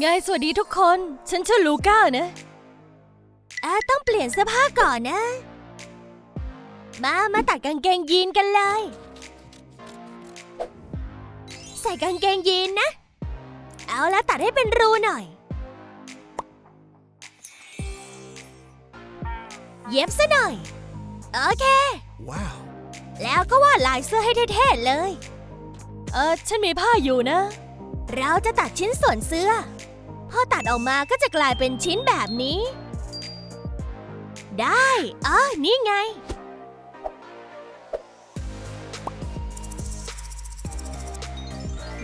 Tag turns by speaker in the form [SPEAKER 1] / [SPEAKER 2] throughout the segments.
[SPEAKER 1] ไงสวัสดีทุกคน ฉันชื่อลูก้านะอ่าต้องเปลี่ยนเสื้อผ้าก่อนนะ มามาตัดกางเกงยีนกันเลย ใส่กางเกงยีนนะ เอาละตัดให้เป็นรูหน่อย เย็บซะหน่อย โอเค
[SPEAKER 2] Wow.
[SPEAKER 1] แล้วก็วาดลายเสื้อให้เท่ๆเลย เออฉันมีผ้าอยู่นะ เราจะตัดชิ้นส่วนเสื้อพ อตัดออกมาก็จะกลายเป็นชิ้นแบบนี้ ได้อ๋อนี่ไง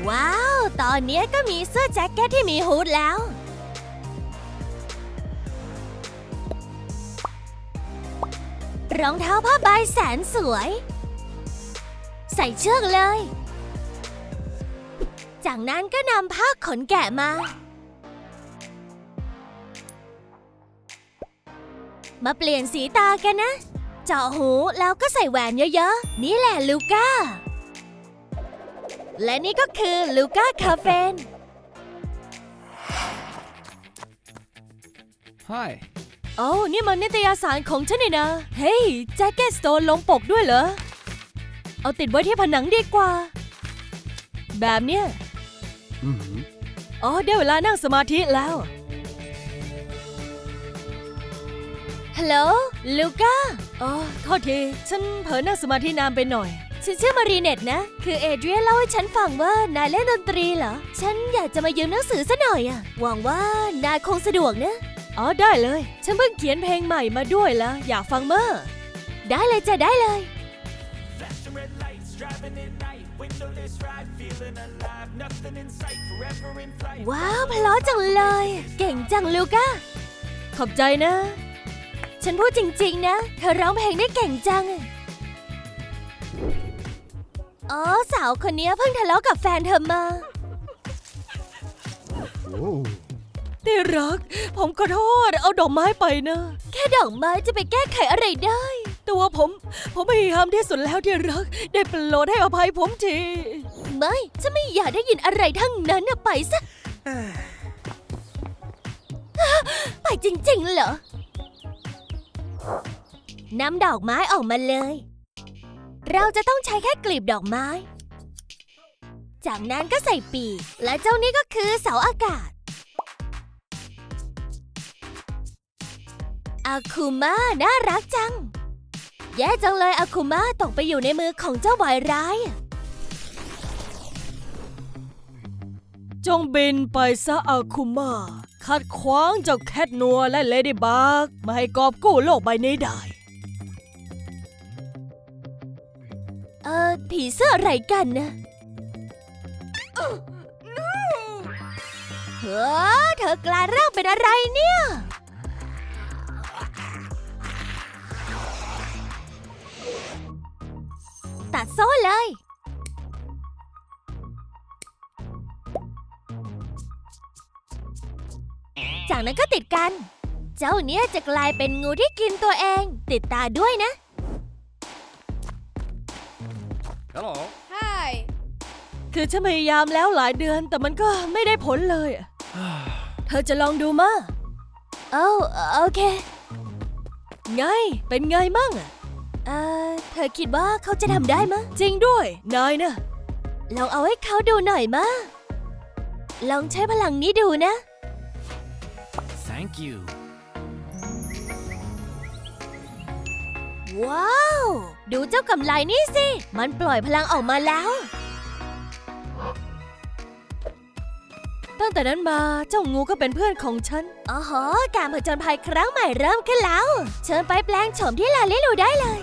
[SPEAKER 1] ว้าว ตอนนี้ก็มีเสื้อแจ็คเก็ตที่มีฮูดแล้ว รองเท้าผ้าใบแสนสวย ใส่เชือกเลย จากนั้นก็นำผ้าขนแกะมา มาเปลี่ยนสีตากันนะ เจาะหูแล้วก็ใส่แหวนเยอะๆ นี่แหละลูก้า และนี่ก็คือลูก้าคาเฟน
[SPEAKER 2] Hi.
[SPEAKER 1] โอ้นี่มันนิตยสารของฉันนี่นะ เฮ้ย แจ็คเก็ตสโตนลงปกด้วยเหรอ เอาติดไว้ที่ผนังดีกว่า แบบเนี้ย
[SPEAKER 2] Mm-hmm.
[SPEAKER 1] อ๋อได้เวลานั่งสมาธิแล้ว ฮัลโหลลูก้าอ๋อโทษที ฉันเผลอนั่งสมาธินานไปหน่อย ฉันชื่อมารีเน็ตนะ คือเอเดรียนเล่าให้ฉันฟังว่านายเล่นดนตรีเหรอ ฉันอยากจะมายืมหนังสือซะหน่อยอะหวังว่านายคงสะดวกนะ อ๋อได้เลย ฉันเพิ่งเขียนเพลงใหม่มาด้วยละอยากฟังเมื่อได้เลยจะได้เลย
[SPEAKER 3] Flashing red lights, driving at night. Windowless ride, feeling alive. Nothing in sight, forever in flight.
[SPEAKER 1] ว้าวเพลาะจังเลย เก่งจังลูก้า ขอบใจนะ ฉันพูดจริง ๆ นะ เธอร้องเพลงได้เก่งจังอะอ๋อ สาวคนนี้เพิ่งทะเลาะกับแฟนเธอมา
[SPEAKER 2] Whoa.
[SPEAKER 1] ที่รัก ผมขอโทษ เอาดอกไม้ไปนะ แค่ดอกไม้จะไปแก้ไขอะไรได้แต่ว่าผม ผมพยายามที่สุดแล้วที่รัก ได้โปรดให้อภัยผมที ไม่ฉันไม่อยากได้ยินอะไรทั้งนั้นนะไปซะ ไปจริง ๆ เหรอ นำดอกไม้ออกมาเลย เราจะต้องใช้แค่กลีบดอกไม้ จากนั้นก็ใส่ปีก และเจ้านี่ก็คือเสาอากาศ อาคุมาน่ารักจัง แย่จังเลยอาคุมาตกไปอยู่ในมือของเจ้าวายร้าย จงบินไปซะอาคุมา ขัดขวางเจ้าแคทนัวและเลดี้บักไม่ให้กอบกู้โลกใบนี้ได้ เออผีเสื้ออะไรกันนะเฮ้อเธอกลายร่างเป็นอะไรเนี่ย ตัดโซ่เลย นั้นก็ติดกัน เจ้าเนี้ยจะกลายเป็นงูที่กินตัวเอง ติดตาด้วยนะ
[SPEAKER 2] Hello.
[SPEAKER 4] Hi.
[SPEAKER 1] คือฉันพยายามแล้วหลายเดือนแต่มันก็ไม่ได้ผลเลยอะเธอจะลองดูมาเอ้าโอเค ไง เป็นไงมั่งอะเออเธอคิดว่าเขาจะทำได้มะ จริงด้วย นายนะ ลองเอาให้เขาดูหน่อยมา ลองใช้พลังนี้ดูนะ
[SPEAKER 3] Thank you.
[SPEAKER 1] ว้าว ดูเจ้ากำไลนี่สิ มันปล่อยพลังออกมาแล้ว ตั้งแต่นั้นมาเจ้างูก็เป็นเพื่อนของฉัน อ๋อฮะการผจญภัยครั้งใหม่เริ่มขึ้นแล้ว เชิญไปแปลงโฉมที่ลาลิลูได้เลย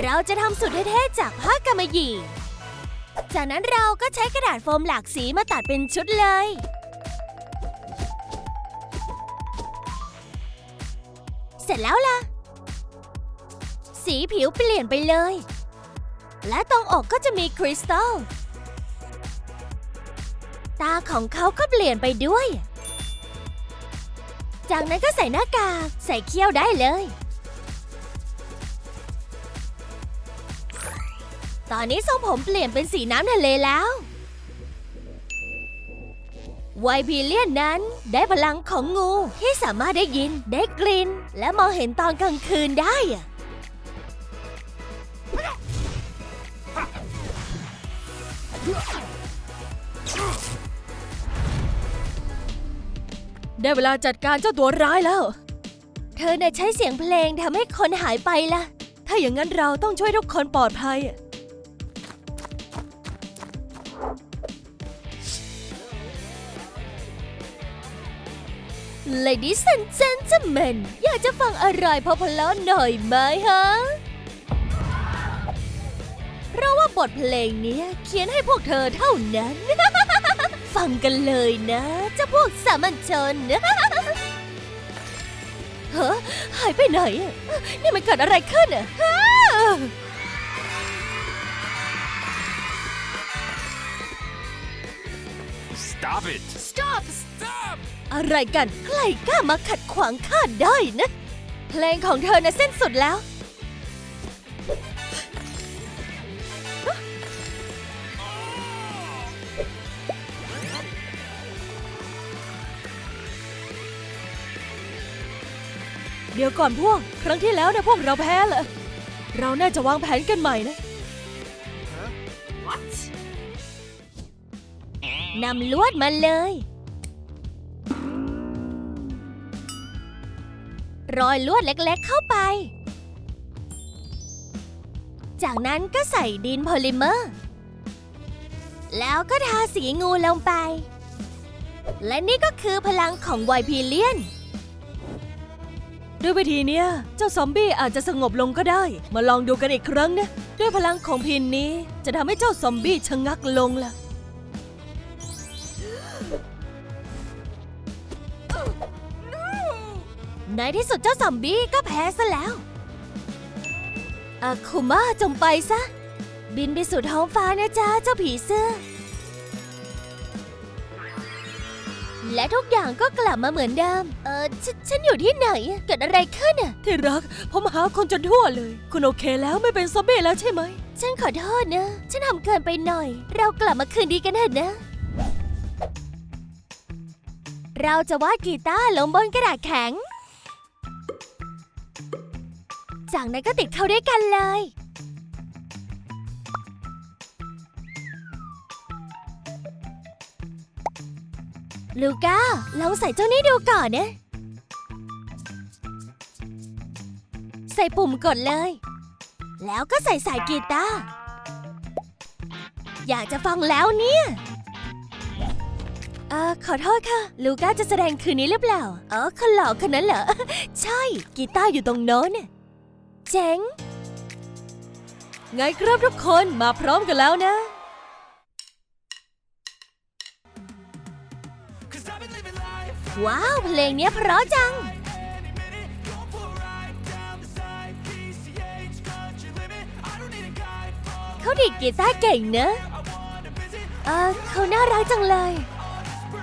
[SPEAKER 1] เราจะทำสุดเท่ๆจากผ้ากำมะหยี่ จากนั้นเราก็ใช้กระดาษโฟมหลากสีมาตัดเป็นชุดเลย เสร็จแล้วล่ะ สีผิวเปลี่ยนไปเลย และตรงอกก็จะมีคริสตัล ตาของเขาก็เปลี่ยนไปด้วย จากนั้นก็ใส่หน้ากาก ใส่เขี้ยวได้เลย ตอนนี้ทรงผมเปลี่ยนเป็นสีน้ำทะเลแล้ว ไวพีเลียนนั้นได้พลังของงูที่สามารถได้ยินได้กลิ่นและมองเห็นตอนกลางคืนได้อะได้เวลาจัดการเจ้าตัวร้ายแล้ว เธอน่ะใช้เสียงเพลงทำให้คนหายไปล่ะ ถ้าอย่างนั้นเราต้องช่วยทุกคนปลอดภัย Ladies and gentlemen อยากจะฟังอะไรเพราะๆหน่อยไหมฮะ เพราะว่าบทเพลงนี้เขียนให้พวกเธอเท่านั้น ฟังกันเลยนะเจ้าพวกสามัญชนเฮ้อหายไปไหน นี่มันเกิดอะไรขึ้นอะ
[SPEAKER 3] Stop it!
[SPEAKER 1] Stop
[SPEAKER 3] Stop!
[SPEAKER 1] อะไรกัน ใครกล้ามาขัดขวางข้าได้นะ เพลงของเธอน่ะเส้นสุดแล้ว เดี๋ยวก่อนพวก ครั้งที่แล้วนะพวกเราแพ้เหรอเราน่าจะวางแผนกันใหม่นะ นำลวดมาเลย รอยลวดเล็กๆเข้าไป จากนั้นก็ใส่ดินโพลิเมอร์ แล้วก็ทาสีงูลงไป และนี่ก็คือพลังของไวพีเลียน ด้วยวิธีเนี้ยเจ้าซอมบี้อาจจะสงบลงก็ได้ มาลองดูกันอีกครั้งนะ ด้วยพลังของพินนี้จะทำให้เจ้าซอมบี้ชะงักลงล่ะ ในที่สุดเจ้าซอมบี้ก็แพ้ซะแล้วอาคุมาจงไปซะ บินไปสู่ท้องฟ้านะจ๊ะเจ้าผีเสื้อ และทุกอย่างก็กลับมาเหมือนเดิม เออฉนฉันอยู่ที่ไหนอะเกิดอะไรขึ้นอะที่รัก ผมหาคนจนทั่วเลย คุณโอเคแล้วไม่เป็นซอมบี้แล้วใช่ไหม ฉันขอโทษนะ ฉันทำเกินไปหน่อย เรากลับมาคืนดีกันเถอะนะ เราจะวาดกีตาร์ลงบนกระดาษแข็ง จากนั้นก็ติดเข้าด้วยกันเลย ลูก้าลองใส่เจ้านี้ดูก่อนนะใส่ปุ่มกดเลย แล้วก็ใส่สายกีตาร์ อยากจะฟังแล้วเนี่ยเอ่อขอโทษค่ะ ลูก้าจะแสดงคืนนี้หรือเปล่า อ๋อคนหล่อคนนั้นเหรอ ใช่ กีตาร์อยู่ตรงโน้นน่ะ เจ๋ง ไงครับทุกคนมาพร้อมกันแล้วนะ ว้าว เพลงนี้เพราะจัง เขาดีดกีตาร์เก่งเนอะเออเขาน่ารักจังเลย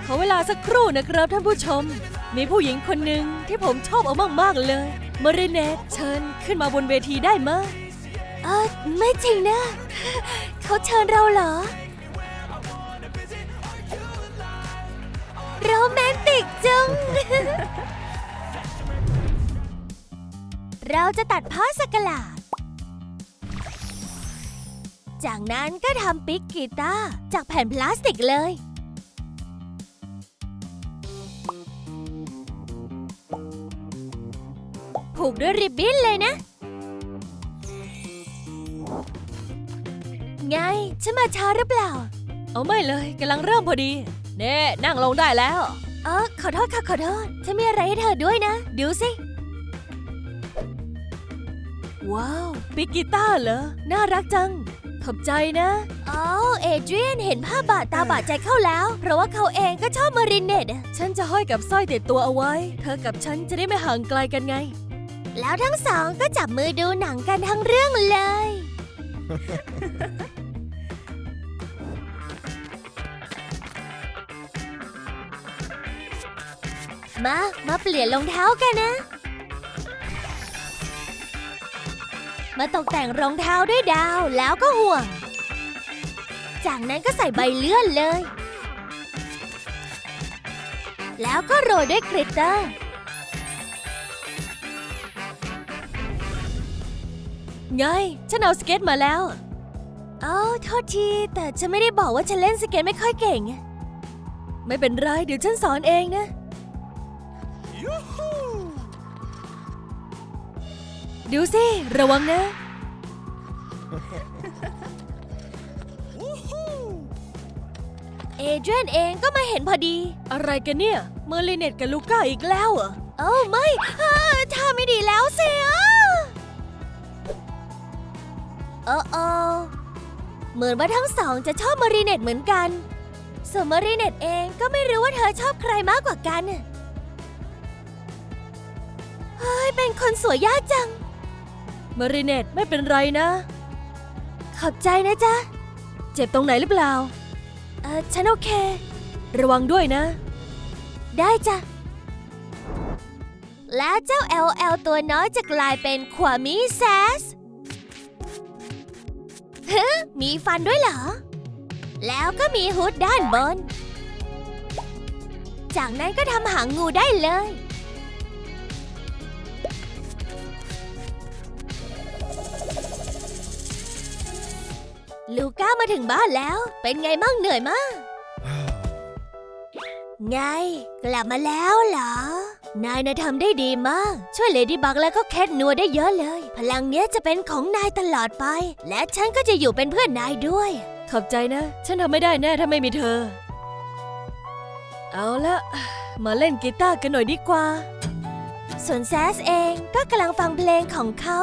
[SPEAKER 1] ขอเวลาสักครู่นะครับท่านผู้ชม มีผู้หญิงคนหนึ่งที่ผมชอบเอามาก ๆ เลย มาริเนตเชิญขึ้นมาบนเวทีได้มะเออไม่จริงนะ เขาเชิญเราเหรอ โรแมนติกจัง เราจะตัดผ้าสกหลาด จากนั้นก็ทำปิกกีตาร์จากแผ่นพลาสติกเลย ผูกด้วยริบบิ้นเลยนะ ไงฉันมาช้าหรือเปล่า เอาไม่เลยกำลังเริ่มพอดี เน่นั่งลงได้แล้วเออขอโทษค่ะ ขอโทษฉันมีอะไรให้เธอด้วยนะ ดูสิ ว้าวปิกกีตาร์เหรอ น่ารักจัง ขอบใจนะอ๋อเอเดรียนเห็นภาพบาดตาบาดใจเข้าแล้ว เพราะว่าเขาเองก็ชอบมารินเนตอะฉันจะห้อยกับสร้อยติดตัวเอาไว้ เธอกับฉันจะได้ไม่ห่างไกลกันไง แล้วทั้งสองก็จับมือดูหนังกันทั้งเรื่องเลย มา มาเปลี่ยนรองเท้ากันนะ มาตกแต่งรองเท้าด้วยดาวแล้วก็ห่วง จากนั้นก็ใส่ใบเลื่อนเลย แล้วก็โรยด้วยกลิตเตอร์ ไง ฉันเอาสเก็ตมาแล้ว เอาโทษที แต่ฉันไม่ได้บอกว่าฉันเล่นสเก็ตไม่ค่อยเก่ง ไม่เป็นไร เดี๋ยวฉันสอนเองนะ ดูสิ ระวังนะ เอเดรียนเองก็มาเห็นพอดี อะไรกันเนี่ย เมอร์ลิเนตกับลูก้าอีกแล้วเหรอ เอ้าไม่อ่าท่าไม่ดีแล้วสิอ่ะเออเออเหมือนว่าทั้งสองจะชอบเมอร์ลิเนตเหมือนกัน ส่วนเมอร์ลิเนตเองก็ไม่รู้ว่าเธอชอบใครมากกว่ากันน่ะเฮ้ยเป็นคนสวยยากจังเมอร์ลิเนตไม่เป็นไรนะ ขอบใจนะจ๊ะ เจ็บตรงไหนหรือเปล่า เออฉันโอเค ระวังด้วยนะ ได้จ้ะ แล้วเจ้า LL ตัวน้อยจะกลายเป็นขวามีแซส ฮะมีฟันด้วยเหรอ แล้วก็มีฮูดด้านบน จากนั้นก็ทำหางงูได้เลย ลูก้ามาถึงบ้านแล้ว เป็นไงมั่งเหนื่อยมาก ไง กลับมาแล้วเหรอ นายนะทำได้ดีมาก ช่วยเลดี้บักและก็แคทนัวได้เยอะเลย พลังเนี้ยจะเป็นของนายตลอดไป และฉันก็จะอยู่เป็นเพื่อนนายด้วย ขอบใจนะ ฉันทำไม่ได้แน่ถ้าไม่มีเธอ เอาละมาเล่นกีตาร์กันหน่อยดีกว่า ส่วนแซสเองก็กำลังฟังเพลงของเขา